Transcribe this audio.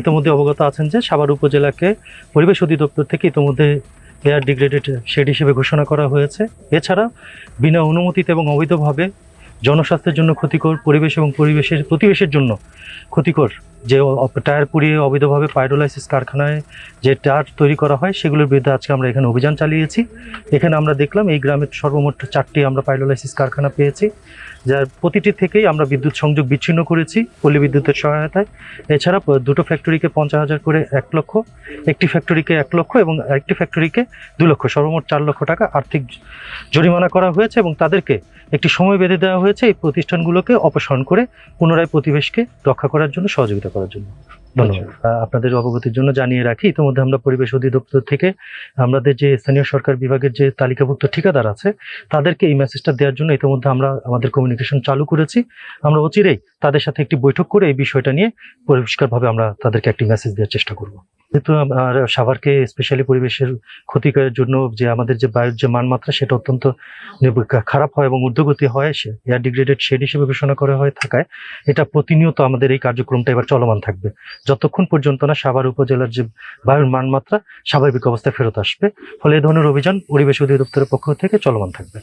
ইতিমধ্যে অবগত আছেন যে সাভার উপজেলাকে পরিবেশ অধিদপ্তর থেকে ইতিমধ্যে এয়ার ডিগ্রেডেড শেড হিসেবে ঘোষণা করা হয়েছে। এছাড়া বিনা অনুমতিতে এবং অবৈধভাবে জনস্বাস্থ্যের জন্য ক্ষতিকর পরিবেশ এবং পরিবেশের প্রতিবেশের জন্য ক্ষতিকর যে টায়ার পুড়িয়ে অবৈধভাবে পাইডোলাইসিস কারখানায় যে টায়ার তৈরি করা হয়, সেগুলোর বিরুদ্ধে আজকে আমরা এখানে অভিযান চালিয়েছি। এখানে আমরা দেখলাম এই গ্রামের সর্বমোট চারটি আমরা পাইডোলাইসিস কারখানা পেয়েছি। যার প্রতিটি থেকেই আমরা বিদ্যুৎ সংযোগ বিচ্ছিন্ন করেছি, পল্লী বিদ্যুতের সহায়তায়। এছাড়া দুটো ফ্যাক্টরিকে পঞ্চাশ হাজার করে এক লক্ষ, একটি ফ্যাক্টরিকে এক লক্ষ এবং একটি ফ্যাক্টরিকে দু লক্ষ, সর্বমোট চার লক্ষ টাকা আর্থিক জরিমানা করা হয়েছে এবং তাদেরকে একটি সময় বেঁধে দেওয়া হয়েছে এই প্রতিষ্ঠানগুলোকে অপসারণ করে পুনরায় প্রতিবেশকে রক্ষা করার জন্য, সহযোগিতা করার জন্য। ধন্যবাদ। আপনাদের অবগতির জন্য জানিয়ে রাখি, ইতিমধ্যে আমরা পরিবেশ অধিদপ্তর থেকে আমাদের যে স্থানীয় সরকার বিভাগের যে তালিকাভুক্ত ঠিকাদার আছে, তাদেরকে এই মেসেজটা দেওয়ার জন্য ইতিমধ্যে আমরা আমাদের কমিউনিকেশন চালু করেছি। আমরা অচিরেই তাদের সাথে একটি বৈঠক করে এই বিষয়টা নিয়ে পরিষ্কারভাবে আমরা তাদেরকে একটি মেসেজ দেওয়ার চেষ্টা করব। যেহেতু সাভারকে স্পেশালি পরিবেশের ক্ষতিকারের জন্য যে আমাদের যে বায়ুর যে মানমাত্রা, সেটা অত্যন্ত খারাপ হয় এবং ঊর্ধ্বগতি হয়, সে এয়ার ডিগ্রেডেড শেড হিসেবে ঘোষণা করা হয়ে থাকায়, এটা প্রতিনিয়ত আমাদের এই কার্যক্রমটা এবার চলমান থাকবে। যতক্ষণ পর্যন্ত না সাভার উপজেলার যে বায়ুর মানমাত্রা, স্বাভাবিক অবস্থায় ফেরত আসবে। ফলে এই ধরনের অভিযান পরিবেশ অধিদপ্তরের পক্ষ থেকে চলমান থাকবে।